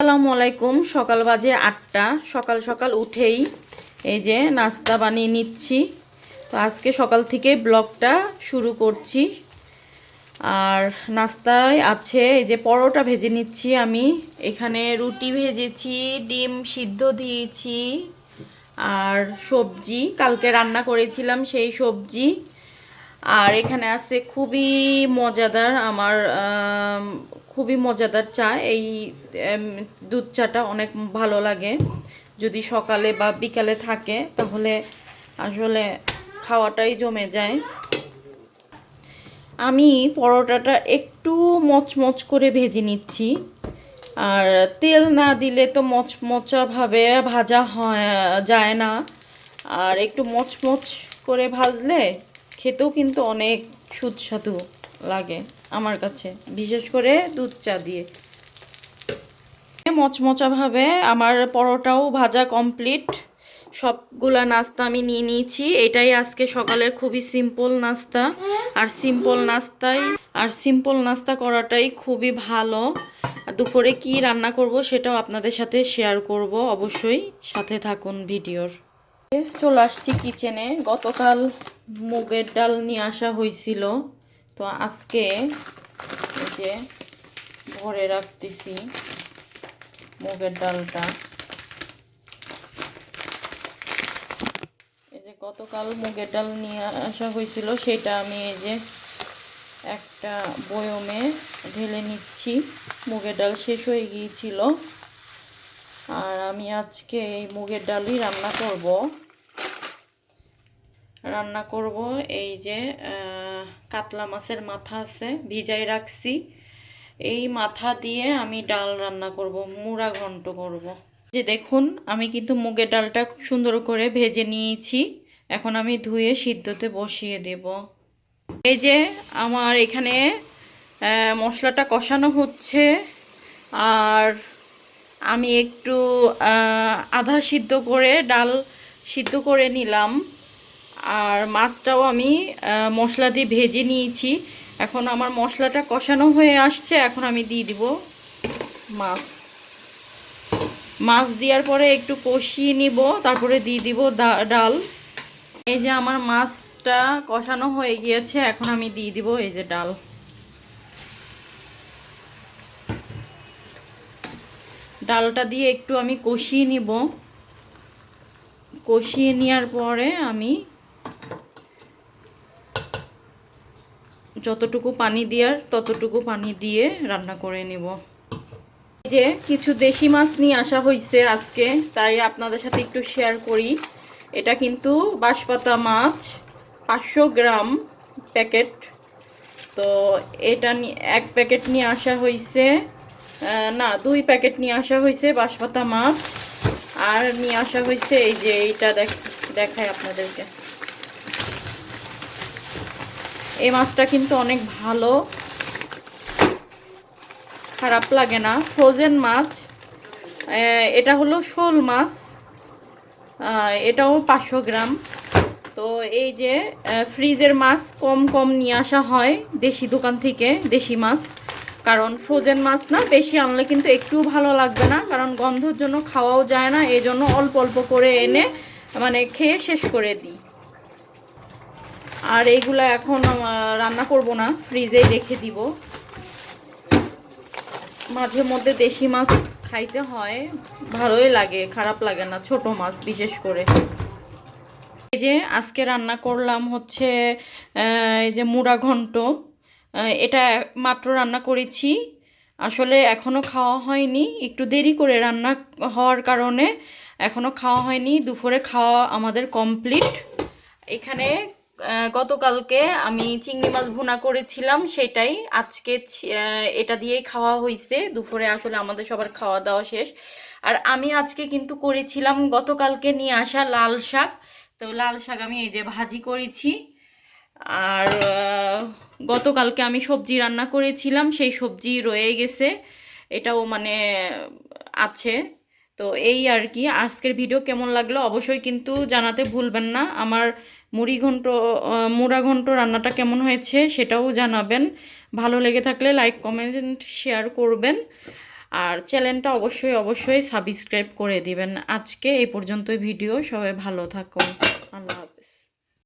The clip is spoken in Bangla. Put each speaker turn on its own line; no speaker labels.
আসসালামু আলাইকুম। সকাল বাজে আটটা। সকাল সকাল উঠেই এই যে নাস্তা বানিয়ে নিচ্ছি। তো আজকে সকাল থেকে ব্লগটা শুরু করছি। আর নাস্তায় আছে এই যে পরোটা ভেজে নিচ্ছি আমি। এখানে রুটি ভেজেছি, ডিম সিদ্ধ দিয়েছি, আর সবজি। কালকে রান্না করেছিলাম সেই সবজি। আর এখানে আছে খুবই মজাদার আমার আম, খুবই মজাদার চা। এই দুধ চাটা অনেক ভালো লাগে। যদি সকালে বা বিকালে থাকে তাহলে আসলে খাওয়াটাই জমে যায়। আমি পরোটাটা একটু মচমচ করে ভেজে নিচ্ছি। আর তেল না দিলে তো মচমচাভাবে ভাজা হয় যায় না। আর একটু মচমচ করে ভাজলে খেতেও কিন্তু অনেক সুস্বাদু লাগে আমার কাছে, বিশেষ করে দুধ চা দিয়ে। মচমচাভাবে আমার পরোটাও ভাজা কমপ্লিট সবগুলা নাস্তা আমি নিয়ে নিয়েছি, এটাই আজকে সকালের খুবই সিম্পল নাস্তা। আর সিম্পল নাস্তাই, আর সিম্পল নাস্তা করাটাই খুবই ভালো। দুপুরে কি রান্না করব সেটাও আপনাদের সাথে শেয়ার করব অবশ্যই, সাথে থাকুন ভিডিওর। চলে আসছি কিচেনে গতকাল মুগের ডাল নিয়ে আসা হয়েছিল। তো আজকে যে ভরে রাখতেছি মুগের ডালটা। এই যে গতকাল মুগের ডাল নিয়ে আসা হয়েছিল, সেটা আমি এই যে একটা বয়মে ঢেলে নিচ্ছি। মুগের ডাল শেষ হয়ে গিয়েছিল। আর আমি আজকে এই মুগের ডালই রান্না করব। রান্না করব এই যে কাতলা মাছের মাথা আছে, ভিজাই রাখছি। এই মাথা দিয়ে আমি ডাল রান্না করব, মুড়া ঘন্ট করব। যে দেখুন, আমি কিন্তু মুগের ডালটা খুব সুন্দর করে ভেজে নিয়েছি। এখন আমি ধুয়ে সিদ্ধতে বসিয়ে দেব। এই যে আমার এখানে মশলাটা কষানো হচ্ছে। আর আমি একটু আধা সিদ্ধ করে, ডাল সিদ্ধ করে নিলাম। আর মাছটাও আমি মশলা দিয়ে ভেজে নিয়েছি। এখন আমার মশলাটা কষানো হয়ে আসছে, এখন আমি দিয়ে দিব মাছ। মাছ দেওয়ার পরে একটু কষিয়ে নিব, তারপরে দিয়ে দিব ডাল। এই যে আমার মাছটা কষানো হয়ে গিয়েছে, এখন আমি দিয়ে দিব এই যে ডাল। ডালটা দিয়ে একটু আমি কষিয়ে নিব। কষিয়ে নেওয়ার পরে আমি যতটুকু পানি দেওয়ার ততটুকু পানি দিয়ে রান্না করে নেব। এই যে কিছু দেশি মাছ নিয়ে আসা হয়েছে আজকে, তাই আপনাদের সাথে একটু শেয়ার করি। এটা কিন্তু বাঁশপাতা মাছ, পাঁচশো গ্রাম প্যাকেট তো এটা এক প্যাকেট নিয়ে আসা হয়েছে না, দুই প্যাকেট নিয়ে আসা হয়েছে বাঁশপাতা মাছ। আর নিয়ে আসা হয়েছে এই যে এইটা দেখ দেখায় আপনাদেরকে। এই মাছটা কিন্তু অনেক ভালো। খারাপ লাগে না। ফ্রোজেন মাছ। এটা হলো শোল মাছ। এটাও পাঁচশো গ্রাম। তো এই যে ফ্রিজের মাছ কম কম নিয়ে আসা হয় দেশি দোকান থেকে, দেশি মাছ। কারণ ফ্রোজেন মাছ না বেশি আনলে কিন্তু একটুও ভালো লাগবে না, কারণ গন্ধর জন্য খাওয়াও যায় না এই জন্য অল্প অল্প করে এনে মানে খেয়ে শেষ করে দিই। আর এইগুলো এখন রান্না করব না ফ্রিজেই রেখে দিব। মাঝে মধ্যে দেশি মাছ খাইতে হয়, ভালোই লাগে, খারাপ লাগে না, ছোট মাছ বিশেষ করে। এই যে আজকে রান্না করলাম হচ্ছে এই যে মুড়া ঘন্ট এটা মাত্র রান্না করেছি। আসলে এখনও খাওয়া হয়নি। একটু দেরি করে রান্না হওয়ার কারণে এখনও খাওয়া হয়নি। দুপুরে খাওয়া আমাদের কমপ্লিট। এখানে গতকালকে আমি চিংড়ি মাছ ভুনা করেছিলাম, সেটাই আজকে এটা দিয়েই খাওয়া হয়েছে দুপুরে আসলে আমাদের সবার খাওয়া দাওয়া শেষ। আর আমি আজকে কিন্তু করেছিলাম গতকালকে নিয়ে আসা লাল শাক। তো লাল শাক আমি এই যে ভাজি করেছি। আর গতকালকে আমি সবজি রান্না করেছিলাম, সেই সবজি রয়ে গেছে। এটাও মানে আছে। তো এই আর কি। আজকের ভিডিও কেমন লাগল অবশ্যই কিন্তু জানাতে ভুলবেন না। আমার মুড়ি ঘন্ট মুড়া ঘন্ট রান্নাটা কেমন হয়েছে সেটাও জানাবেন। ভালো লেগে থাকলে লাইক, কমেন্ট, শেয়ার করবেন। আর চ্যানেলটা অবশ্যই অবশ্যই সাবস্ক্রাইব করে দিবেন। আজকে এই পর্যন্ত ভিডিও। সবাই ভালো থাকুন। আল্লাহ